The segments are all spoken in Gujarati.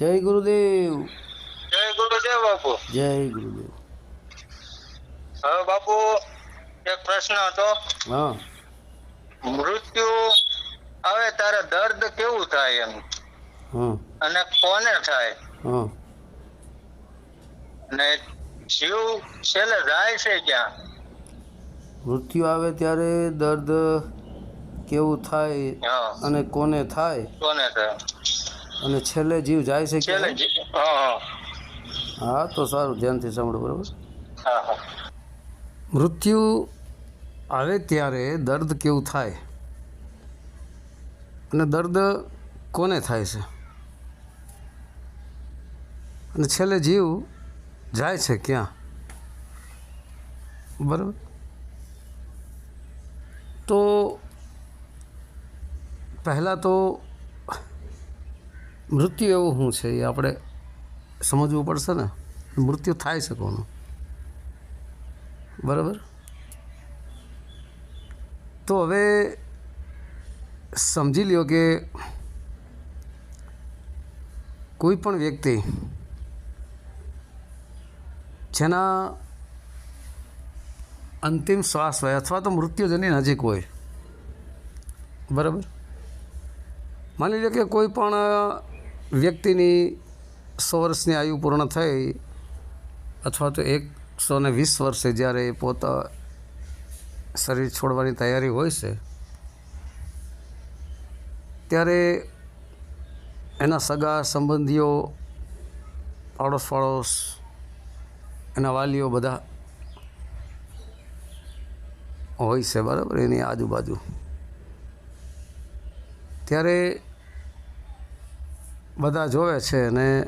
જય ગુરુદેવ. જય ગુરુદેવ બાપુ. જય ગુરુદેવ. હવે બાપુ એક પ્રશ્ન હતો. હા. મૃત્યુ આવે તારે દર્દ કેવું થાય એમ? અને કોને થાય? અને જીવ છેલ્લે જાય છે ક્યાં? મૃત્યુ આવે ત્યારે દર્દ કેવું થાય અને કોને થાય? કોને થાય? અને છેલ્લે જીવ જાય છે કે હા તો સારું ધ્યાનથી સાંભળો બરાબર? મૃત્યુ આવે ત્યારે દર્દ કેવું થાય? અને દર્દ કોને થાય છે? અને છેલ્લે જીવ જાય છે ક્યાં? બરાબર? તો પહેલાં તો મૃત્યુ એવું શું છે? એ આપણે સમજવું પડશે ને? મૃત્યુ થાય છે કોનું? બરાબર? તો હવે સમજી લ્યો કે કોઈ પણ વ્યક્તિ જેના અંતિમ શ્વાસ હોય અથવા તો મૃત્યુ જેની નજીક હોય, બરાબર? માની લો કે કોઈ પણ વ્યક્તિની સો વર્ષની આયુ પૂર્ણ થઈ અથવા તો એકસો ને વીસ વર્ષે જ્યારે એ પોતા શરીર છોડવાની તૈયારી હોય છે, ત્યારે એના સગા સંબંધીઓ પાડોશ પાડોશ એના વાલીઓ બધા હોય છે બરાબર એની આજુબાજુ. ત્યારે બધા જોવે છે અને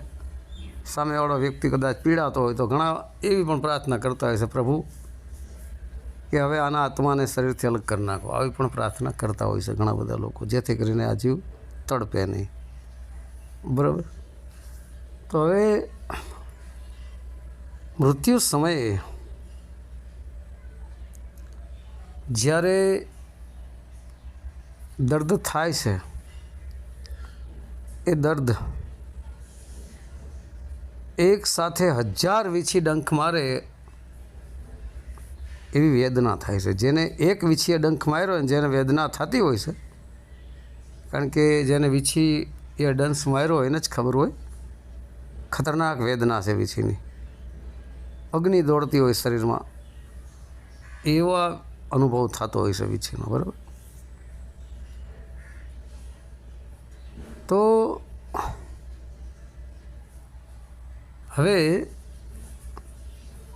સામેવાળો વ્યક્તિ કદાચ પીડાતો હોય તો ઘણા એવી પણ પ્રાર્થના કરતા હોય છે, પ્રભુ, કે હવે આના આત્માને શરીરથી અલગ કરી નાખો. આવી પણ પ્રાર્થના કરતા હોય છે ઘણા બધા લોકો, જેથી કરીને આ જીવ તડપે નહીં. બરાબર? તો હવે મૃત્યુ સમયે જ્યારે દર્દ થાય છે એ દર્દ. એક સાથે હજાર વીછી ડંખ મારે એવી વેદના થાય છે. જેને એક વીછીએ ડંખ માર્યો ને જેને વેદના થતી હોય છે, કારણ કે જેને વીછી એ ડંખ માર્યો એને જ ખબર હોય. ખતરનાક વેદના છે વીછીની. અગ્નિ દોડતી હોય શરીરમાં. એવા અનુભવ થતો હોય છે વીછીનો, બરાબર? તો હવે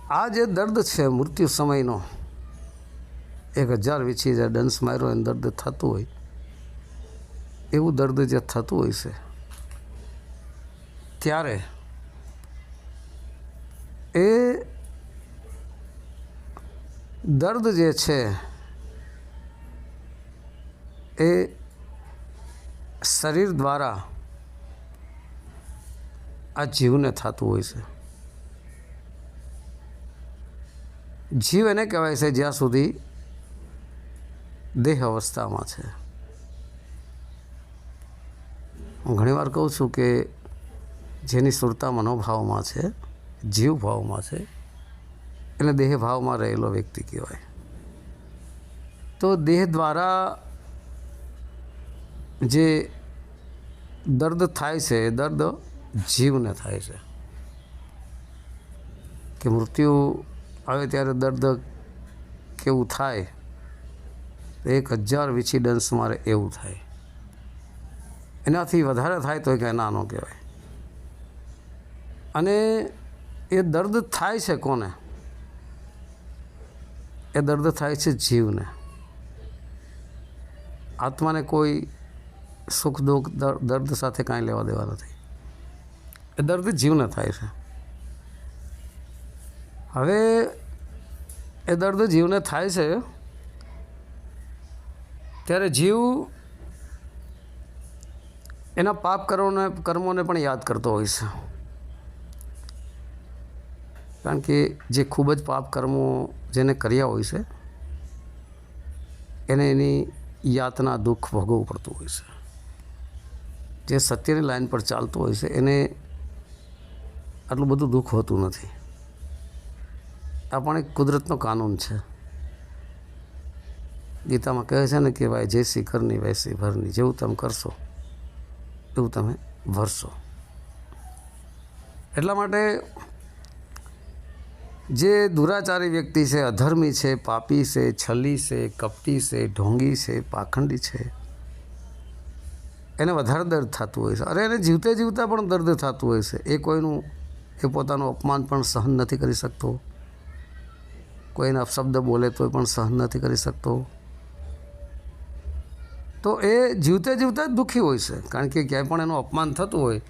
આ જે દર્દ છે મૃત્યુ સમયનો, એક હજાર વીછી જે ડંસ માર્યો એને દર્દ થતું હોય, એવું દર્દ જે થતું હોય છે, ત્યારે એ દર્દ જે છે એ શરીર દ્વારા આ જીવને થતું હોય છે. જીવ એને કહેવાય છે જ્યાં સુધી દેહ અવસ્થામાં છે. હું ઘણીવાર કહું છું કે જેની સુરતા મનોભાવમાં છે જીવ ભાવમાં છે, એને દેહ ભાવમાં રહેલો વ્યક્તિ કહેવાય. તો દેહ દ્વારા જે દર્દ થાય છે, એ દર્દ જીવને થાય છે. કે મૃત્યુ આવે ત્યારે દર્દ કેવું થાય? એક હજાર વીછી ડંસ મારે એવું થાય. એનાથી વધારે થાય તો કે નાનો કહેવાય. અને એ દર્દ થાય છે કોને? એ દર્દ થાય છે જીવને. આત્માને કોઈ સુખ દુઃખ દર્દ સાથે કાંઈ લેવા દેવા નથી. એ દર્દ જીવને થાય છે. હવે એ દર્દ જીવને થાય છે ત્યારે જીવ એના પાપ કર્મોને કર્મોને પણ યાદ કરતો હોય છે. કારણ કે જે ખૂબ જ પાપ કર્મો જેને કર્યા હોય છે, એને એની યાતના દુઃખ ભોગવવું પડતું હોય છે. જે સત્યની લાઈન પર ચાલતું હોય છે, એને આટલું બધું દુઃખ હોતું નથી. આ પણ એક કુદરતનો કાનૂન છે. ગીતામાં કહે છે ને કે ભાઈ જે શિખરની વૈસી ભરની જેવું તમે કરશો, એવું તમે ભરશો એટલા માટે જે દુરાચારી વ્યક્તિ છે, અધર્મી છે, પાપી છે, છલી છે, કપટી છે, ઢોંગી છે, પાખંડી છે એને વધારે દર્દ થતું હોય છે. અરે એને જીવતે જીવતા પણ દર્દ થતું હોય છે. એ કોઈનું, એ પોતાનું અપમાન પણ સહન નથી કરી શકતો. કોઈને અપશબ્દ બોલે તો પણ સહન નથી કરી શકતો. તો એ જીવતે જીવતા જ દુઃખી હોય છે. કારણ કે ક્યાંય પણ એનું અપમાન થતું હોય,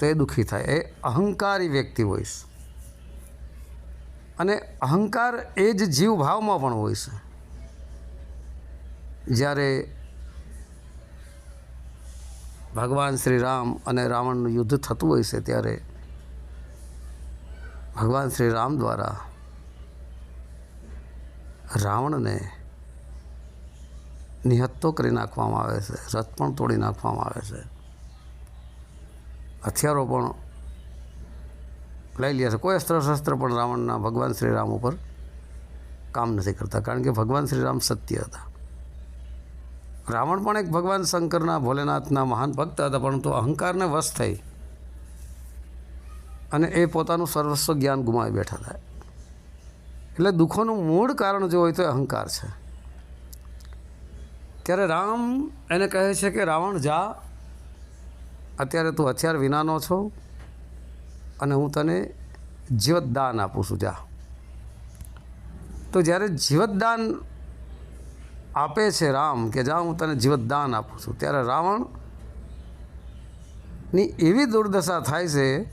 તો એ દુઃખી થાય. એ અહંકારી વ્યક્તિ હોય છે. અને અહંકાર એ જ જીવ ભાવમાં પણ હોય છે. જ્યારે ભગવાન શ્રી રામ અને રાવણનું યુદ્ધ થતું હોય છે ત્યારે ભગવાન શ્રી રામ દ્વારા રાવણને નિહત્તો કરી નાખવામાં આવે છે, રથ પણ તોડી નાખવામાં આવે છે. હથિયારો પણ લઈ લે છે. કોઈ અસ્ત્ર શસ્ત્ર પણ રાવણના ભગવાન શ્રી રામ ઉપર કામ નથી કરતા, કારણ કે ભગવાન શ્રી રામ સત્ય હતા. રાવણ પણ એક ભગવાન શંકરના ભોલેનાથના મહાન ભક્ત હતા, પરંતુ અહંકારને વશ થઈ અને એ પોતાનું સર્વસ્વ જ્ઞાન ગુમાવી બેઠા હતા. એટલે દુઃખોનું મૂળ કારણ જો હોય તો અહંકાર છે. ત્યારે રામ એને કહે છે કે, રાવણ જા, અત્યારે તું હથિયાર વિનાનો છો અને હું તને જીવતદાન આપું છું, જા. તો જ્યારે જીવતદાન આપે છે રામ કે જા હું તને જીવતદાન આપું છું. ત્યારે રાવણની એવી દુર્દશા થાય છે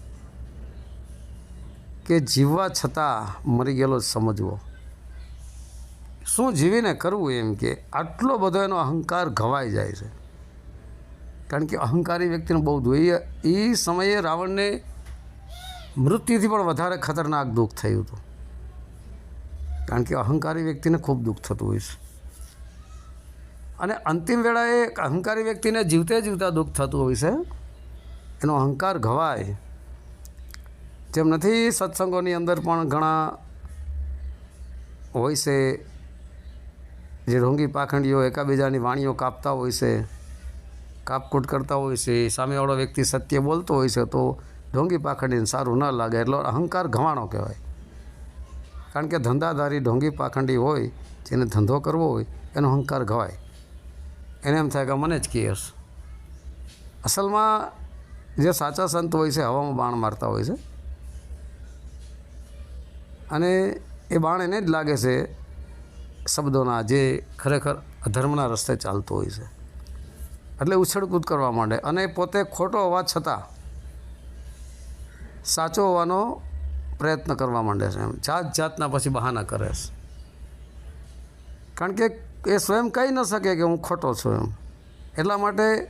કે જીવવા છતાં મરી ગયેલો સમજવો. શું જીવીને કરવું એમ કે આટલો બધો એનો અહંકાર ઘવાઈ જાય છે? કારણ કે અહંકારી વ્યક્તિનું બહુ જોઈએ એ સમયે રાવણને મૃત્યુથી પણ વધારે ખતરનાક દુઃખ થયું હતું. કારણ કે અહંકારી વ્યક્તિને ખૂબ દુઃખ થતું હોય છે. અને અંતિમ વેળાએ અહંકારી વ્યક્તિને જીવતે જીવતા દુઃખ થતું હોય છે. એનો અહંકાર ઘવાય. જેમ નથી સત્સંગોની અંદર પણ ઘણા હોય છે. જે ઢોંગી પાખંડીઓ એકાબીજાની વાણીઓ કાપતા હોય છે, કાપકૂટ કરતા હોય છે, સામેવાળો વ્યક્તિ સત્ય બોલતો હોય છે, તો ઢોંગી પાખંડીને સારું ન લાગે. એટલો અહંકાર ઘવાણો કહેવાય. કારણ કે ધંધાધારી ઢોંગી પાખંડી હોય, જેને ધંધો કરવો હોય, એનો અહંકાર ઘવાય. એને એમ થાય કે મને જ કેસ અસલમાં જે સાચા સંત હોય છે, હવામાં બાણ મારતા હોય છે. અને એ બાણ એને જ લાગે છે, શબ્દોના જે ખરેખર અધર્મના રસ્તે ચાલતો હોય છે. એટલે ઉછળકૂદ કરવા માંડે. અને પોતે ખોટો હોવા છતાં સાચો હોવાનો પ્રયત્ન કરવા માંડે છે એમ. જાત જાતના પછી બહાના કરે છે. કારણ કે એ સ્વયં કહી ન શકે કે હું ખોટો છું એમ. એટલા માટે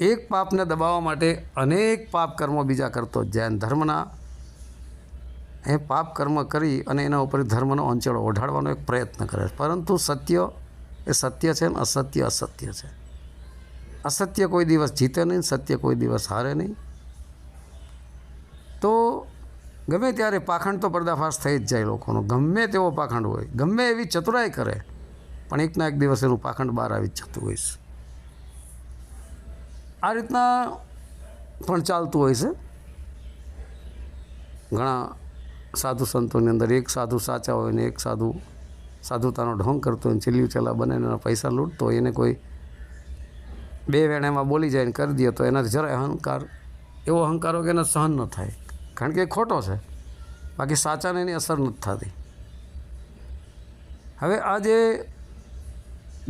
એક પાપને દબાવવા માટે અનેક પાપ કર્મો બીજા કરતો જ જાય. ધર્મના એ પાપ કર્મ કરી અને એના ઉપર ધર્મનો અંચળો ઓઢાડવાનો એક પ્રયત્ન કરે છે. પરંતુ સત્ય એ સત્ય છે ને અસત્ય અસત્ય છે. અસત્ય કોઈ દિવસ જીતે નહીં, સત્ય કોઈ દિવસ હારે નહીં. તો ગમે ત્યારે પાખંડ તો પર્દાફાશ થઈ જ જાય લોકોનો. ગમે તેવો પાખંડ હોય, ગમે એવી ચતુરાઈ કરે પણ એકના એક દિવસ એનું પાખંડ બહાર આવી જ જતું હોય છે. આ રીતના પણ ચાલતું હોય છે. ઘણા સાધુ સંતોની અંદર એક સાધુ સાચા હોય ને એક સાધુ સાધુતાનો ઢોંગ કરતો હોય ચીલ્યું ચેલા બને એના પૈસા લૂંટતો હોય, એને કોઈ બે વેણામાં બોલી જાય ને કરી દે તો એનાથી જરાય અહંકાર, એવો અહંકાર કે એને સહન ન થાય. કારણ કે એ ખોટો છે. બાકી સાચાને એની અસર નથી થતી. હવે આ જે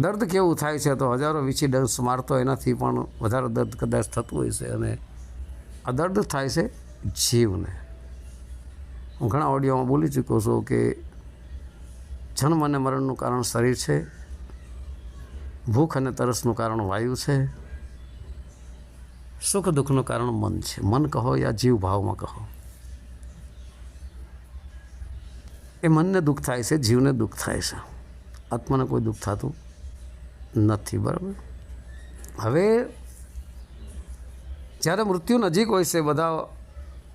દર્દ કેવું થાય છે તો હજારો વીછી ડંસ મારતો એનાથી પણ વધારે દર્દ કદાચ થતું હોય છે અને આ દર્દ થાય છે જીવને. હું ઘણા ઓડિયોમાં બોલી ચૂક્યો છું કે જન્મ અને મરણનું કારણ શરીર છે, ભૂખ અને તરસનું કારણ વાયુ છે, સુખ દુઃખનું કારણ મન છે. મન કહો યા જીવ ભાવમાં કહો. એ મનને દુઃખ થાય છે, જીવને દુઃખ થાય છે. આત્માને કોઈ દુઃખ થતું નથી, બરાબર? હવે, જ્યારે મૃત્યુ નજીક હોય છે બધા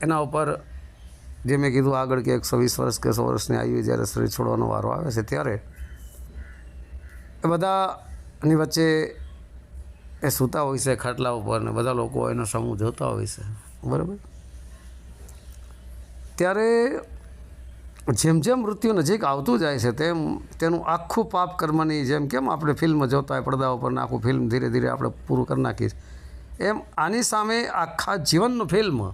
એના ઉપર, જે મેં કીધું આગળ કે એકસો વીસ વર્ષ કે સો વર્ષની આયુ જ્યારે શરીર છોડવાનો વારો આવે છે ત્યારે, એ બધાની વચ્ચે એ સૂતા હોય છે ખાટલા ઉપર ને બધા લોકો એનો સમૂહ જોતા હોય છે, બરાબર? ત્યારે જેમ જેમ મૃત્યુ નજીક આવતું જાય છે, તેમ તેનું આખું પાપ કર્મની જેમ કેમ આપણે ફિલ્મ જોતા હોય, પડદા ઉપર આખું ફિલ્મ, ધીરે ધીરે આપણે પૂરું કરી નાખીએ એમ આની સામે આખા જીવનનું ફિલ્મ.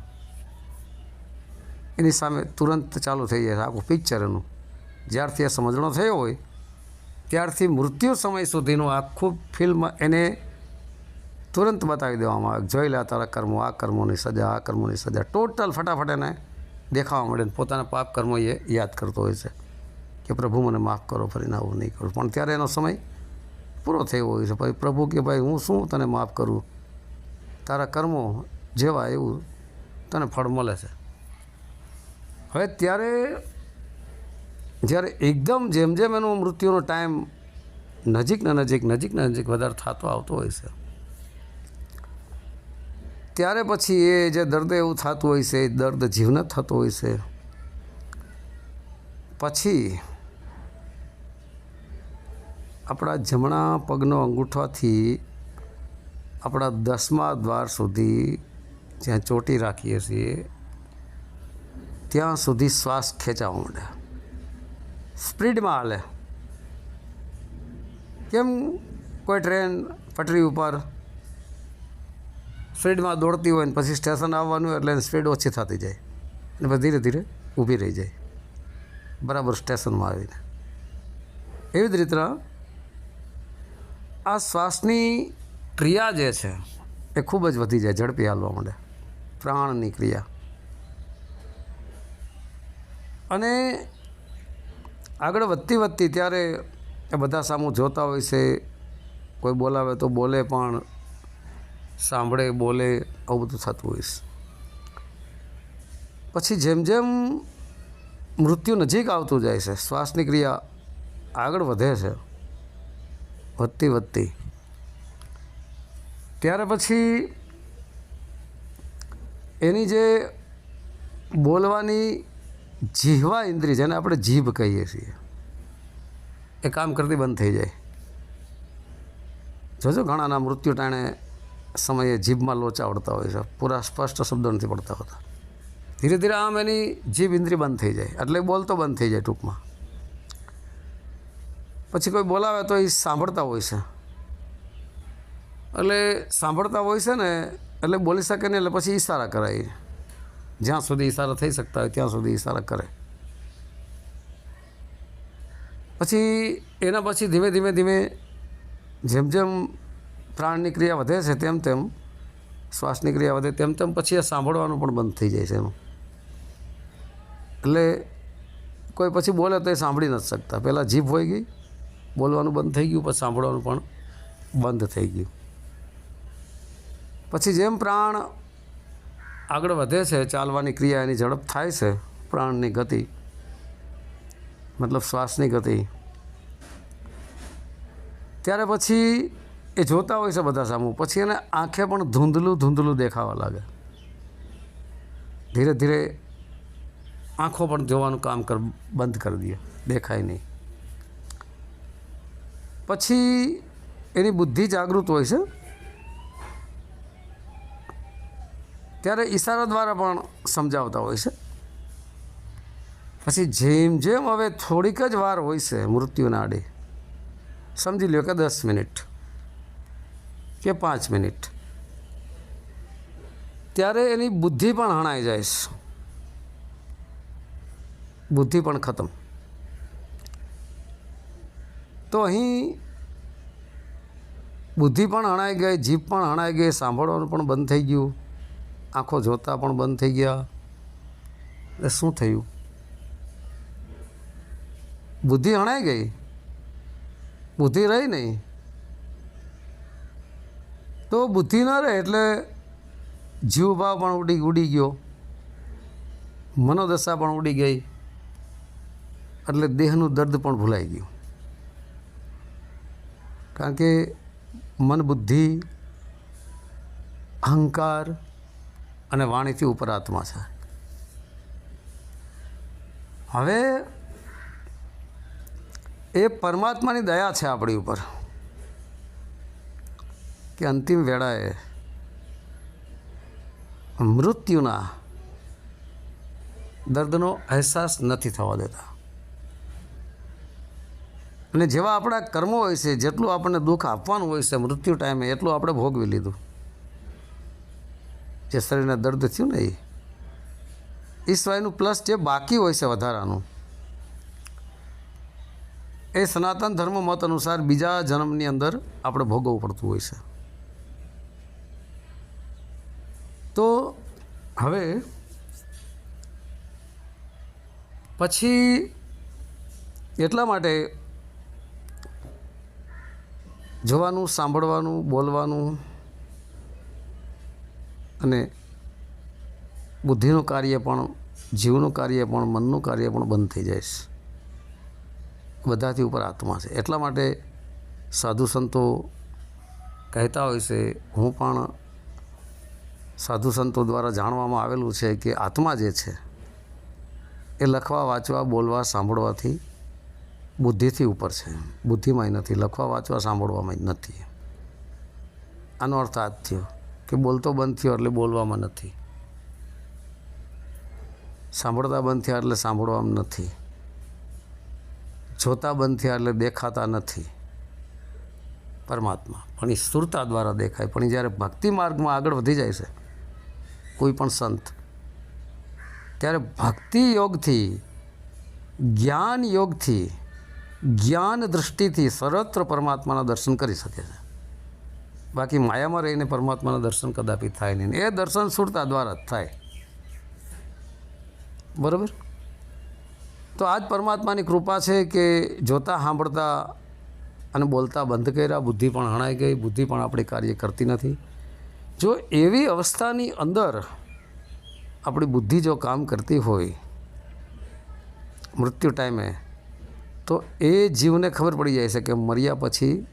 એની સામે તુરંત ચાલુ થઈ જાય છે આખું પિક્ચર એનું. જ્યારથી એ સમજણો થયો હોય, ત્યારથી મૃત્યુ સમય સુધીનું આખું ફિલ્મ એને તુરંત બતાવી દેવામાં આવે. જોઈ લે તારા કર્મો, આ કર્મોની સજા, આ કર્મોની સજા. ટોટલ ફટાફટ એને દેખાવા મળે ને પોતાના પાપ કર્મો એ યાદ કરતો હોય છે કે પ્રભુ મને માફ કરો ફરીને આવું નહીં કરું. પણ ત્યારે એનો સમય પૂરો થયો હોય છે. ભાઈ પ્રભુ કે, ભાઈ, હું શું તને માફ કરું? તારા કર્મો જેવા એવું તને ફળ મળે છે. હવે ત્યારે જ્યારે એકદમ જેમ જેમ એનો મૃત્યુનો ટાઈમ નજીક ને નજીક નજીક ને નજીક વધારે થતો આવતો હોય છે ત્યારે પછી એ જે દર્દ એવું થતું હોય છે, એ દર્દ જીવને થતું હોય છે. પછી આપણા જમણા પગનો અંગૂઠાથી આપણા દસમા દ્વાર સુધી જ્યાં ચોટી રાખીએ છીએ, ત્યાં સુધી શ્વાસ ખેંચાવા માંડે. સ્પીડમાં હાલે. કેમ? કોઈ ટ્રેન પટરી ઉપર સ્પીડમાં દોડતી હોય ને પછી સ્ટેશન આવવાનું એટલે સ્પીડ ઓછી થતી જાય. અને પછી ધીરે ધીરે ઊભી રહી જાય. બરાબર સ્ટેશનમાં આવીને. એવી જ રીતના આ શ્વાસની ક્રિયા જે છે એ ખૂબ જ વધી જાય ઝડપી હાલવા માંડે. પ્રાણની ક્રિયા. અને આગળ વધતી વધતી ત્યારે એ બધા સામું જોતા હોય છે. કોઈ બોલાવે તો બોલે પણ સાંભળે, બોલે, આવું બધું થતું હોય પછી જેમ જેમ મૃત્યુ નજીક આવતું જાય છે, શ્વાસની ક્રિયા આગળ વધે છે, વધતી વધતી, ત્યારે પછી એની જે બોલવાની જીહવા ઇન્દ્રિય, જેને આપણે જીભ કહીએ છીએ, એ કામ કરતી બંધ થઈ જાય. જોજો ઘણાના મૃત્યુ ટાણે સમયે જીભમાં લોચા આવડતા હોય છે. પૂરા સ્પષ્ટ શબ્દો નથી પડતા હોતા. ધીરે ધીરે આમ એની જીભ ઇન્દ્રિય બંધ થઈ જાય. એટલે બોલતો બંધ થઈ જાય ટૂંકમાં. પછી કોઈ બોલાવે તો એ સાંભળતા હોય છે. એટલે સાંભળતા હોય છે ને, એટલે બોલી શકે ને એટલે પછી ઈશારા કરાય જ્યાં સુધી ઈશારા થઈ શકતા હોય ત્યાં સુધી ઈશારા કરે. પછી એના પછી ધીમે ધીમે ધીમે જેમ જેમ પ્રાણની ક્રિયા વધે છે તેમ તેમ, શ્વાસની ક્રિયા વધે તેમ તેમ પછી એ સાંભળવાનું પણ બંધ થઈ જાય છે એમ. એટલે કોઈ પછી બોલે તો એ સાંભળી નથી શકતા. પહેલાં જીભ હોઈ ગઈ, બોલવાનું બંધ થઈ ગયું, પછી સાંભળવાનું પણ બંધ થઈ ગયું. પછી જેમ પ્રાણ આગળ વધે છે, ચાલવાની ક્રિયા એની ઝડપ થાય છે, પ્રાણની ગતિ, મતલબ શ્વાસની ગતિ, ત્યારે પછી એ જોતા હોય છે બધા સામું. પછી એને આંખે પણ ધૂંધલું ધૂંધલું દેખાવા લાગે. ધીરે ધીરે આંખો પણ જોવાનું કામ કર, બંધ કરી દે. દેખાય નહીં. પછી એની બુદ્ધિ જાગૃત હોય છે. ત્યારે ઈશારા દ્વારા પણ સમજાવતા હોય છે. પછી જેમ જેમ હવે થોડીક જ વાર હોય છે મૃત્યુના આડે. સમજી લ્યો કે દસ મિનિટ. કે પાંચ મિનિટ. ત્યારે એની બુદ્ધિ પણ હણાઈ જાય બુદ્ધિ પણ ખતમ. તો અહીં બુદ્ધિ પણ હણાઈ ગઈ, જીભ પણ હણાઈ ગઈ, સાંભળવાનું પણ બંધ થઈ ગયું. આંખો જોતા પણ બંધ થઈ ગયા. એટલે શું થયું? બુદ્ધિ હણાઈ ગઈ? બુદ્ધિ રહી નહીં? તો બુદ્ધિ ન રહે એટલે જીવભાવ પણ ઉડી ઉડી ગયો. મનોદશા પણ ઉડી ગઈ. એટલે દેહનું દર્દ પણ ભૂલાઈ ગયું. કારણ કે મન બુદ્ધિ, અહંકાર અને વાણીથી ઉપર આત્મા છે. હવે એ પરમાત્માની દયા છે આપણી ઉપર. કે અંતિમ વેળાએ મૃત્યુના દર્દનો અહેસાસ નથી થવા દેતા. અને જેવા આપણા કર્મો હોય છે, જેટલું આપણને દુઃખ આપવાનું હોય છે, મૃત્યુ ટાઈમે એટલું આપણે ભોગવી લીધું. જે શરીરને દર્દ થયું ને એ. સિવાયનું પ્લસ જે બાકી હોય છે વધારાનું, એ સનાતન ધર્મ મત અનુસાર બીજા જન્મની અંદર આપણે ભોગવવું પડતું હોય છે. તો હવે પછી એટલા માટે જોવાનું, સાંભળવાનું, બોલવાનું અને બુદ્ધિનું કાર્ય પણ, જીવનું કાર્ય પણ, મનનું કાર્ય પણ બંધ થઈ જાય છે. બધાથી ઉપર આત્મા છે. એટલા માટે સાધુ સંતો કહેતા હોય છે, હું પણ સાધુ સંતો દ્વારા જાણવામાં આવેલું છે કે આત્મા જે છે, એ લખવા, વાંચવા, બોલવા, સાંભળવાથી બુદ્ધિથી ઉપર છે. બુદ્ધિમાંય નથી. લખવા, વાંચવા સાંભળવામાં નથી. આનો અર્થ આ જ થયો કે બોલતો બંધ થયો એટલે બોલવામાં નથી. સાંભળતા બંધ થયા એટલે સાંભળવામાં નથી. જોતા બંધ થયા એટલે દેખાતા નથી. પરમાત્મા. પણ એ સુરતા દ્વારા દેખાય. પણ જ્યારે ભક્તિ માર્ગમાં આગળ વધી જાય છે કોઈ પણ સંત. ત્યારે ભક્તિ યોગથી, જ્ઞાન યોગથી, જ્ઞાન દૃષ્ટિથી સર્વત્ર પરમાત્માના દર્શન કરી શકે છે. બાકી માયામાં રહીને પરમાત્માના દર્શન કદાપી થાય નહીં. એ દર્શન સુરતા દ્વારા જ થાય. બરાબર? તો આ જ પરમાત્માની કૃપા છે કે જોતા સાંભળતા અને બોલતા બંધ કર્યા, બુદ્ધિ પણ હણાઈ ગઈ, બુદ્ધિ પણ આપણે કાર્ય કરતી નથી. જો એવી અવસ્થાની અંદર આપણી બુદ્ધિ જો કામ કરતી હોય, મૃત્યુ ટાઈમે, તો એ જીવને ખબર પડી જાય છે કે મર્યા પછી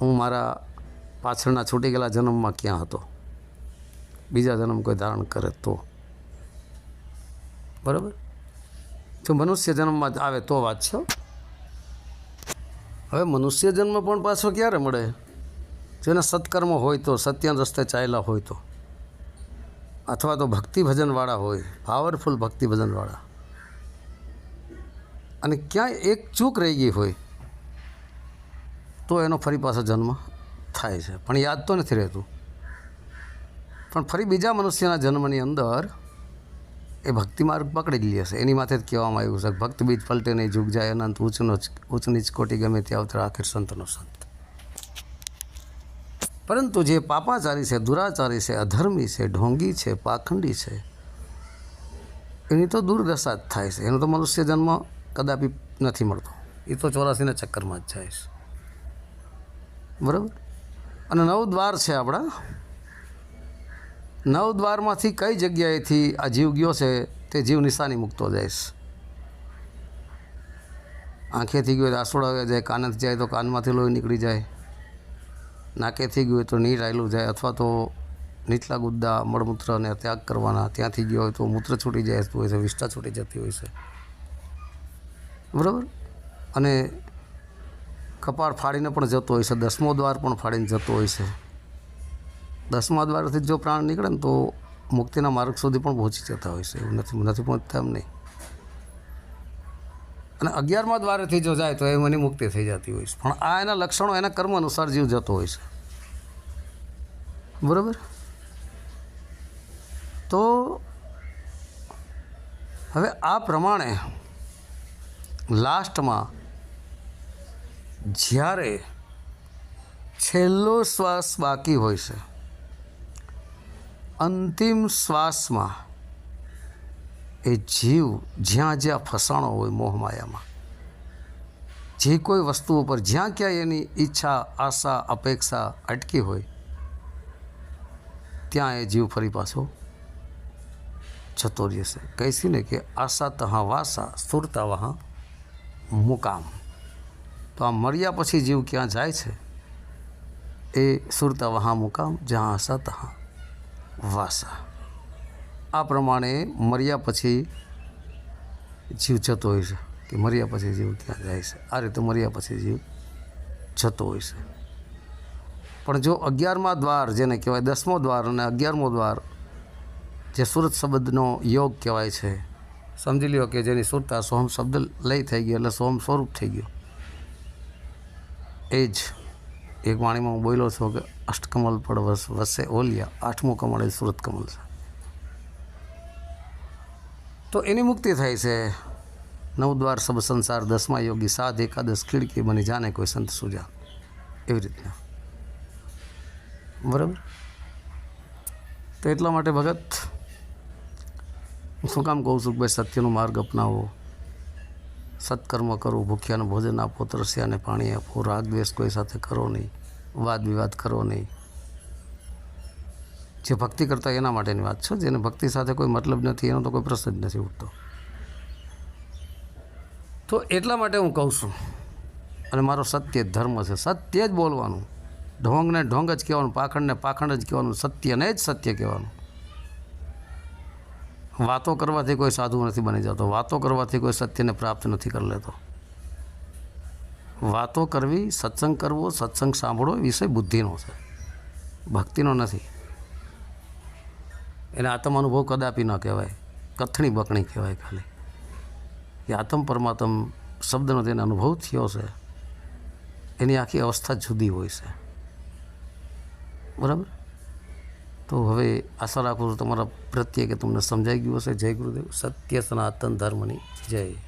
હું મારા પાછળના છૂટી ગયેલા જન્મમાં ક્યાં હતો? બીજા જન્મ કોઈ ધારણ કરે તો? બરાબર? જો મનુષ્ય જન્મમાં જ આવે તો વાત છે હવે મનુષ્ય જન્મ પણ પાછો ક્યારે મળે? જેને સત્કર્મ હોય તો સત્યના રસ્તે ચાલ્યા હોય તો. અથવા તો ભક્તિ ભજનવાળા હોય પાવરફુલ ભક્તિ ભજનવાળા અને ક્યાંય એક ચૂક રહી ગઈ હોય, તો એનો ફરી પાછો જન્મ થાય છે. પણ યાદ તો નથી રહેતું. પણ ફરી બીજા મનુષ્યના જન્મની અંદર એ ભક્તિ માર્ગ પકડી લે છે. એની માથે જ કહેવામાં આવ્યું છે ભક્ત બીજ પલટે નહીં ઝૂક જાય, અનંત ઊંચનો ઊંચ નીચ કોટી ગમે ત્યાં અવતર, આખિર સંતનો સંત. પરંતુ જે પાપાચારી છે, દુરાચારી છે, અધર્મી છે, ઢોંગી છે, પાખંડી છે, એની તો દુર્દશા જ થાય છે. એનો તો મનુષ્ય જન્મ કદાપી નથી મળતો. એ તો ચોરાસીના ચક્કરમાં જ જાય છે. બરાબર? અને નવ દ્વાર છે આપણા. નવ દ્વારમાંથી કઈ જગ્યાએથી આ જીવ ગયો છે, તે જીવ નિશાની મૂકતો જાય છે. આંખેથી ગયો આસોડા જાય, કાનેથી જાય તો કાનમાંથી લોહી નીકળી જાય. નાકેથી ગયું હોય તો નીર આવેલું જાય અથવા તો નીચલા ગુદ્દા, મળમૂત્રને ત્યાગ કરવાના, ત્યાંથી ગયો હોય તો મૂત્ર છૂટી જાય હોય છે વિષ્ઠા છૂટી જતી હોય છે. બરાબર? અને કપાળ ફાડીને પણ જતો હોય છે, દસમો દ્વાર પણ ફાડીને જતો હોય છે. દસમા દ્વારથી જો પ્રાણ નીકળે ને તો મુક્તિના માર્ગ સુધી પણ પહોંચી જતા હોય છે, એવું નથી નથી પહોંચતા એમ નહીં. અને અગિયારમા દ્વારેથી જો જાય તો એ એની મુક્તિ થઈ જતી હોય છે. પણ આ એના લક્ષણો એના કર્મ અનુસાર જીવ જતો હોય છે. બરાબર? તો હવે આ પ્રમાણે લાસ્ટમાં જ્યારે છેલ્લો શ્વાસ બાકી હોય છે, અંતિમ શ્વાસમાં એ જીવ જ્યાં જ્યાં ફસાણો હોય મોહમાયામાં જે કોઈ વસ્તુ ઉપર જ્યાં ક્યાંય એની ઈચ્છા, આશા, અપેક્ષા અટકી હોય, ત્યાં એ જીવ ફરી પાછો જતો રહેશે. કહીશી ને કે આશા તહા વાસા, સ્થુરતા વહા મુકામ. તો આ મર્યા પછી જીવ ક્યાં જાય છે? એ સુરતા વહા મુકામ જ્યાં આશા તહા વાસા. આ પ્રમાણે મર્યા પછી જીવ જતો હોય છે, કે મર્યા પછી જીવ ત્યાં જાય છે, આ રીતે મર્યા પછી જીવ જતો હોય છે. પણ જો અગિયારમા દ્વાર જેને કહેવાય, દસમો દ્વાર અને અગિયારમો દ્વાર જે સુરત શબ્દનો યોગ કહેવાય છે, સમજી લ્યો કે જેની સુરતા સોહમ શબ્દ લઈ થઈ ગયો, એટલે સોહમ સ્વરૂપ થઈ ગયો. એ જ એક વાણીમાં હું બોલ્યો છું કે અષ્ટકમલ પડ વસે ઓલિયા, આઠમું કમળ એ સુરત કમલ છે. તો એની મુક્તિ થાય છે. નવદ્વાર સબ સંસાર દસમા યોગી, સાધ એકાદશ, ખીડકી બની જાને કોઈ સંત સુજા. એવી રીતના. બરાબર? તો એટલા માટે ભગત, હું શું કામ કહું છું કે ભાઈ સત્યનો માર્ગ અપનાવો. સત્કર્મ કરો, ભૂખ્યાને ભોજન આપો, તરસ્યાને પાણી આપો રાગ દ્વેષ કોઈ સાથે કરો નહીં. વાદ વિવાદ કરો નહીં. જે ભક્તિ કરતા એના માટેની વાત છે. જેને ભક્તિ સાથે કોઈ મતલબ નથી, એનો તો કોઈ પ્રશ્ન જ નથી ઉઠતો. તો એટલા માટે હું કહું છું, અને મારો સત્ય ધર્મ છે. સત્ય જ બોલવાનું. ઢોંગને ઢોંગ જ કહેવાનું, પાખંડને પાખંડ જ કહેવાનું, સત્યને જ સત્ય કહેવાનું. વાતો કરવાથી કોઈ સાધુ નથી બની જતો. વાતો કરવાથી કોઈ સત્યને પ્રાપ્ત નથી કરી લેતો. વાતો કરવી, સત્સંગ કરવો, સત્સંગ સાંભળવો એ વિષય બુદ્ધિનો છે. ભક્તિનો નથી. એને આત્મ અનુભવ કદાપી ન કહેવાય. કથણી બકણી કહેવાય ખાલી. એ આત્મ પરમાત્મ શબ્દનો તેને અનુભવ થયો છે, એની આખી અવસ્થા જુદી હોય છે. બરાબર? તો હવે આશા રાખું છું તમારા પ્રત્યે કે તમને સમજાઈ ગયું હશે. જય ગુરુદેવ. સત્ય સનાતન ધર્મની જય.